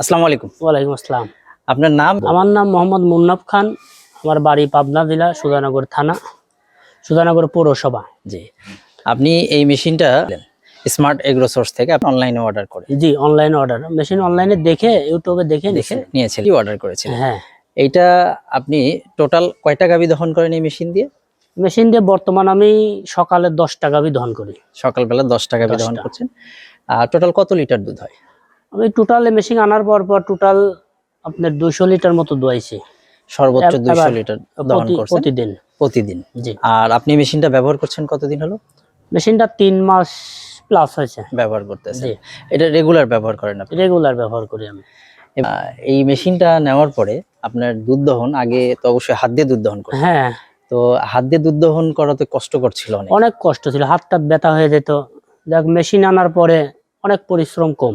আসসালামু আলাইকুম। ওয়ালাইকুম আসসালাম। আপনার নাম? আমার নাম মোহাম্মদ মুন্নাফ খান। আমার বাড়ি পাবনা জেলা সুধানগর থানা সুধানগর পৌরসভা। জি। আপনি এই মেশিনটা স্মার্ট এগ্রো সোর্স থেকে আপনি অনলাইনে অর্ডার করে জি অনলাইন অর্ডার। মেশিন অনলাইনে দেখে ইউটিউবে দেখে দেখে নিছে নিয়েছিলেন কি অর্ডার করেছেন হ্যাঁ। এইটা আপনি টোটাল কয়টা গাবি দহন করেন এই মেশিন দিয়ে? মেশিন দিয়ে বর্তমান আমি সকালে দশ টাকা দহন করি। সকালবেলা দশ টাকা গাবি দহন করছেন। আর টোটাল কত লিটার দুধ হয়? আমি টোটাল মেশিন আনার পর পর টোটাল আপনার দুইশো লিটার মতো দোয়াইছি। সর্বোচ্চ দুইশো লিটার প্রতিদিন। প্রতিদিন। জি। আর আপনি মেশিনটা ব্যবহার করছেন কতদিন হলো? মেশিনটা তিন মাস প্লাস হয়েছে। ব্যবহার করতেছেন। জি। এটা রেগুলার ব্যবহার করেন আপনি? রেগুলার ব্যবহার করি আমি। এই মেশিনটা নেওয়ার পরে আপনার দুধ দহন আগে তো অবশ্যই হাত দিয়ে দুধ দহন করতেন। হ্যাঁ। তো হাত দিয়ে দুধ দহন করা তো কষ্টকর ছিল অনেক। অনেক কষ্ট ছিল। হাতটা ব্যথা হয়ে যেত। দেখ মেশিন আনার পরে অনেক পরিশ্রম কম।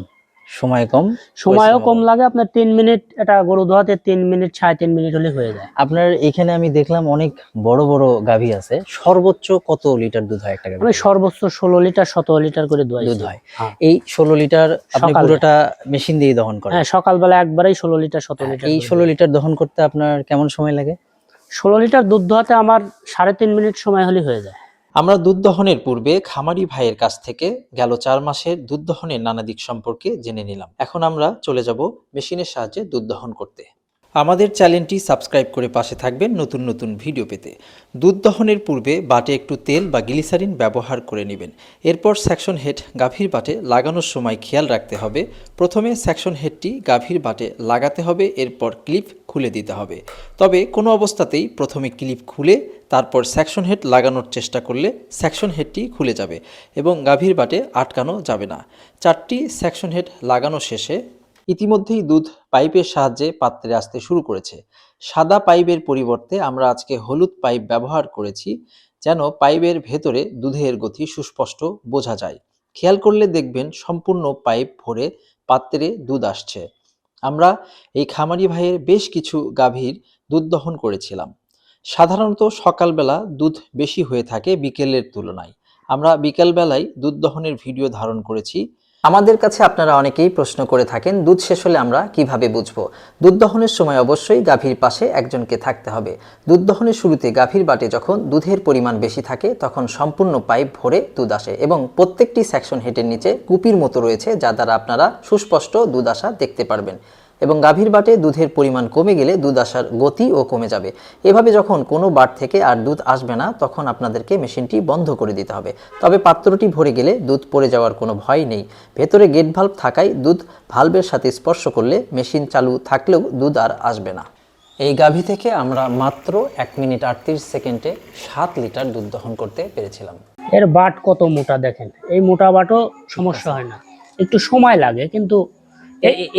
সময় কম সময়ও কম লাগে আপনার তিন মিনিট এটা গরু ধোয়াতে তিন মিনিট সাড়ে তিন মিনিট হলে হয়ে যায়। আপনার এখানে আমি দেখলাম অনেক বড় বড় গাভী আছে। সর্বোচ্চ কত লিটার দুধ হয় একটা গাভী সর্বোচ্চ ষোলো লিটার সতেরো লিটার করে দুধ হয়। হ্যাঁ। এই ষোলো লিটার আপনি। পুরোটা মেশিন দিয়ে দহন করেন? হ্যাঁ সকালবেলা একবারেই ষোলো লিটার সতেরো লিটার এই ষোলো লিটার দহন করতে আপনার কেমন সময় লাগে? ষোলো লিটার দুধ ধোয়াতে আমার সাড়ে তিন মিনিট সময় হলে হয়ে যায়। আমরা দুধ দহনের পূর্বে খামারি ভাইয়ের কাছ থেকে গেল চার মাসের দুধ দহনের নানা দিক সম্পর্কে জেনে নিলাম। এখন আমরা চলে যাব মেশিনের সাহায্যে দুধ দহন করতে। আমাদের চ্যানেলটি সাবস্ক্রাইব করে পাশে থাকবেন নতুন নতুন ভিডিও পেতে। দুধ দহনের পূর্বে বাটে একটু তেল বা গ্লিসারিন ব্যবহার করে নেবেন। এরপর সেকশন হেড গাভীর বাটে লাগানোর সময় খেয়াল রাখতে হবে। প্রথমে সেকশন হেডটি গাভীর বাটে লাগাতে হবে, এরপর ক্লিপ খুলে দিতে হবে। তবে কোনো অবস্থাতেই প্রথমে ক্লিপ খুলে, তারপর সেকশন হেড লাগানোর চেষ্টা করলে সেকশন হেডটি খুলে যাবে এবং গাভীর বাটে আটকানো যাবে না। চারটি সেকশন হেড লাগানো শেষে ইতিমধ্যেই দুধ পাইপের সাহায্যে পাত্রে আসতে শুরু করেছে। সাদা পাইপের পরিবর্তে আমরা আজকে হলুদ পাইপ ব্যবহার করেছি, যেন পাইপের ভেতরে দুধের গতি সুস্পষ্ট বোঝা যায়। খেয়াল করলে দেখবেন সম্পূর্ণ পাইপ ভরে পাত্রে দুধ আসছে। আমরা এই খামারি ভাইয়ের বেশ কিছু গাভীর দুধ দহন করেছিলাম। সাধারণত সকালবেলা দুধ বেশি হয়ে থাকে বিকেলের তুলনায়। আমরা বিকেলবেলায় দুধ দহনের ভিডিও ধারণ করেছি। আমাদের কাছে আপনারা অনেকেই প্রশ্ন করে থাকেন, দুধ শেষ হলে আমরা কীভাবে বুঝব? দুধ দহনের সময় অবশ্যই গাভীর পাশে একজনকে থাকতে হবে। দুধ দহনের শুরুতে গাভীর বাটে যখন দুধের পরিমাণ বেশি থাকে, তখন সম্পূর্ণ পাইপ ভরে দুধ আসে এবং প্রত্যেকটি সেকশন হেডের নিচে কুপির মতো রয়েছে, যা দ্বারা আপনারা সুস্পষ্ট দুধ আসা দেখতে পারবেন। এবং গাভীর বাটে দুধের পরিমাণ কমে গেলে দুধ আসার গতিও কমে যাবে। এভাবে যখন কোনো বাট থেকে আর দুধ আসবে না, তখন আপনাদেরকে মেশিনটি বন্ধ করে দিতে হবে। তবে পাত্রটি ভরে গেলে দুধ পড়ে যাওয়ার কোনো ভয় নেই। ভেতরে গেট ভাল্ব থাকায় দুধ ভাল্বের সাথে স্পর্শ করলে মেশিন চালু থাকলেও দুধ আর আসবে না। এই গাভী থেকে আমরা মাত্র এক মিনিট আটত্রিশ সেকেন্ডে সাত লিটার দুধ দহন করতে পেরেছিলাম। এর বাট কত মোটা দেখেন? এই মোটা বাটও সমস্যা হয় না। একটু সময় লাগে, কিন্তু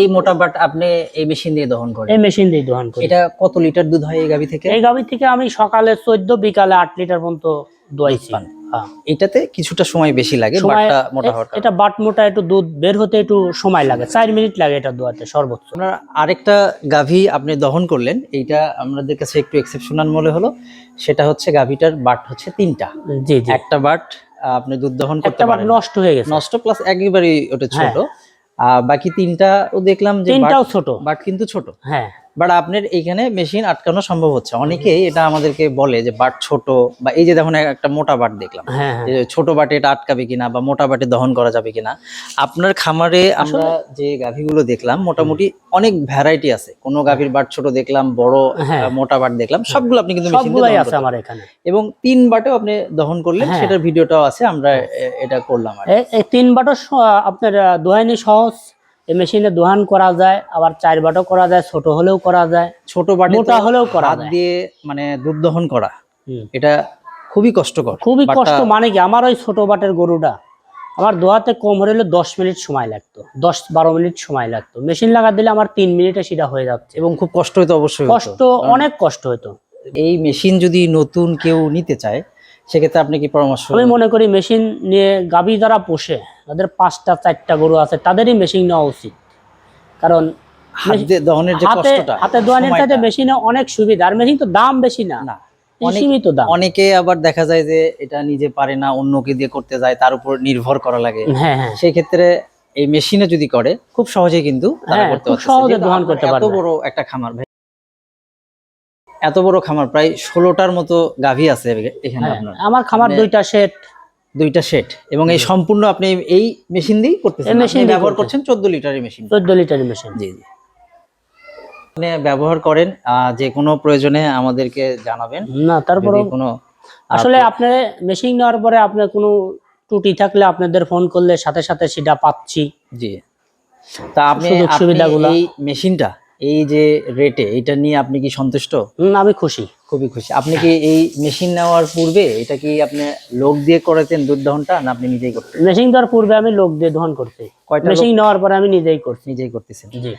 এই মোটা বাট আপনি এই মেশিন দিয়ে দহন করেন? এই মেশিন দিয়ে দোহান করি। এটা কত লিটার দুধ হয় এই গাভী থেকে? এই গাভি থেকে আমি সকালে চোদ্দ বিকালে আট লিটার পর্যন্ত দোয়াইছি। হ্যাঁ। এটাতে কিছুটা সময় বেশি লাগে বাটটা মোটা হওয়ার এটা বাট মোটা একটু দুধ বের হতে একটু সময় লাগে চার মিনিট লাগে এটা দোয়াতে সর্বোচ্চ। আপনার আরেকটা গাভী আপনি দহন করলেন এইটা আমাদের কাছে একটু এক্সেপশনাল মনে হলো। সেটা হচ্ছে গাভীটার বাট হচ্ছে তিনটা। জি জি। একটা বাট আপনি দুধ দহন করতে একটা বাট পারেন। নষ্ট হয়ে গেছে। নষ্ট প্লাস একেবারেই ওটা ছোট। আর বাকি তিনটা ও দেখলাম যে তিনটাও ছোট। বাট কিন্তু ছোট। হ্যাঁ। বাট আপনার এইখানে মেশিন আটকানো সম্ভব হচ্ছে। অনেকেই এটা আমাদেরকে বলে যে বাট ছোট বা এই যে দেখুন একটা মোটা বাট দেখলাম। হ্যাঁ হ্যাঁ। ছোট বাটে এটা আটকাবে কিনা বা মোটা বাটে দহন করা যাবে কিনা। আপনার খামারে আমরা যে গাভীগুলো দেখলাম মোটামুটি অনেক ভ্যারাইটি আছে। কোনো গাভীর বাট ছোট দেখলাম বড় হ্যাঁ। মোটা বাট দেখলাম। সবগুলো আপনি কিন্তু সবগুলাই আছে আমার এখানে। এবং তিন বাটেও আপনি দহন করলেন। সেটার ভিডিওটাও আছে আমরা এটা করলাম আর তিন বাটও আপনার দোহানি সহজ এই মেশিনে দোহান করা যায় আবার চার বাটও করা যায় ছোট হলেও করা যায় ছোট বাটে মোটা হলেও করা হাত দিয়ে মানে দুধ দহন করা এটা খুবই কষ্টকর। খুবই কষ্ট মানে কি আমার ওই ছোট বাটের গরুটা আমার দোয়াতে কম হলে দশ মিনিট সময় লাগতো দশ বারো মিনিট সময় লাগতো। মেশিন লাগা দিলে আমার তিন মিনিটে সেটা হয়ে যাচ্ছে। এবং খুব কষ্ট হতো অবশ্যই কষ্ট অনেক কষ্ট হতো এই মেশিন যদি নতুন কেউ নিতে চায় সেক্ষেত্রে আপনি কি পরামর্শ আমি মনে করি মেশিন নিয়ে গাবি যারা পোষে তাদের পাঁচটা চারটা গরু আছে তাদেরই মেশিন নেওয়া উচিত। কারণ হাত দোয়ানের সাথে মেশিনে অনেক সুবিধা আর মেশিন তো দাম বেশি না। না সীমিত দাম। অনেকে আবার দেখা যায় যে এটা নিজে পারে না অন্যকে দিয়ে করতে যায় তার উপর নির্ভর করা লাগে। হ্যাঁ হ্যাঁ। সেই ক্ষেত্রে এই মেশিনে যদি করে খুব কিন্তু হ্যাঁ। সহজে দহন করতে এত বড় একটা খামার ভাই। এত বড় খামার প্রায় ষোলোটার মতো গাভী আছে এখানে আমার খামার মানে- দুইটা সেট দুইটা সেট এবং এই সম্পূর্ণ আপনি এই মেশিন দিয়েই করতেছেন। মেশিন ব্যবহার করছেন চোদ্দ লিটারের মেশিন চোদ্দ লিটারের মেশিন জি জি। আপনি ব্যবহার করেন যে কোনো প্রয়োজনে আমাদেরকে জানাবেন। না তারপরে কোনো আসলে আপনার মেশিন নেওয়ার পরে আপনার কোনো ত্রুটি থাকলে আপনাদের ফোন করলে সাথে সাথে সেটা পাচ্ছি। জি। তা আপনি এই মেশিনটা এই যে রেটে এটা নিয়ে আপনি কি সন্তুষ্ট? আমি খুশি। খুবই খুশি। আপনি কি এই মেশিন নেওয়ার পূর্বে এটা কি আপনি লোক দিয়ে করেছেন দুধ দহনটা না আপনি নিজেই করতেন? মেশিন দেওয়ার পূর্বে আমি লোক দিয়ে দহন করছি। কয়টা মেশিন নেওয়ার পরে আমি নিজেই করছি। নিজেই করতেছেন। জি।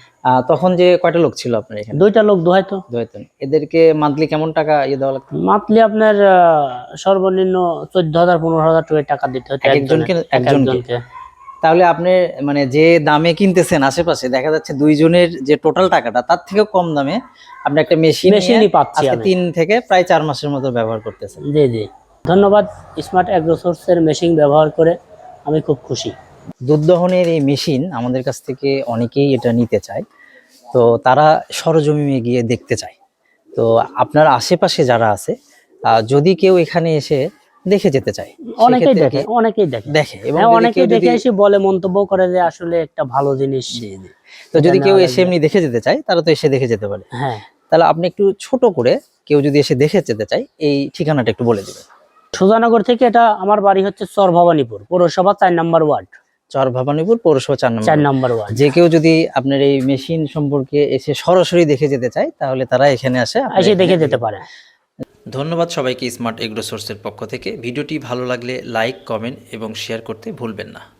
তখন যে কয়টা লোক ছিল আপনার এখানে? দুইটা লোক দোহাইতো। দোয়াতেন এদেরকে মান্থলি কেমন টাকা ইয়ে দেওয়া লাগতো? মান্থলি আপনার সর্বনিম্ন চোদ্দ হাজার পনেরো হাজার টাকা দিতে হতো এক একজনকে একজনকে- এক একজনকে? একজনকে। তাহলে আপনি মানে যে দামে কিনতেছেন আশেপাশে দেখা যাচ্ছে দুইজনের যে টোটাল টাকাটা তার থেকেও কম দামে আপনি একটা মেশিন মেশিনই পাচ্ছি আজকে তিন থেকে প্রায় চার মাসের মতো ব্যবহার করতেছেন। জি জি। ধন্যবাদ স্মার্ট অ্যাগ্রোসোর্সের মেশিন ব্যবহার করে আমি খুব খুশি। দুধ দহনের এই মেশিন আমাদের কাছ থেকে অনেকেই এটা নিতে চায়। তো তারা সরজমিনে গিয়ে দেখতে চায়। তো আপনার আশেপাশে যারা আছে যদি কেউ এখানে এসে দেখে যেতে চায়। অনেকেই দেখে অনেকেই দেখে। দেখে এবং হ্যাঁ, অনেকেই দেখে এসে বলে মন্তব্য করে যে আসলে একটা ভালো জিনিস। তো যদি কেউ এসে এমনি দেখে যেতে চায় তারা তো এসে দেখে যেতে পারে। হ্যাঁ। তাহলে আপনি একটু ছোট করে কেউ যদি এসে দেখে যেতে চায় এই ঠিকানাটা একটু বলে দিবেন। সুজানগর থেকে এটা আমার বাড়ি হচ্ছে চর ভবানীপুর পৌরসভা চার নম্বর ওয়ার্ড। চর ভবানীপুর পৌরসভা চার নম্বর চার নম্বর ওয়ার্ড। যে কেউ যদি আপনার এই মেশিন সম্পর্কে এসে সরাসরি দেখে যেতে চায় তাহলে তারা এখানে আসে এসে দেখে যেতে পারে। ধন্যবাদ সবাইকে স্মার্ট এগ্রো সোর্সের পক্ষ থেকে। ভিডিওটি ভালো লাগলে লাইক, কমেন্ট এবং শেয়ার করতে ভুলবেন না।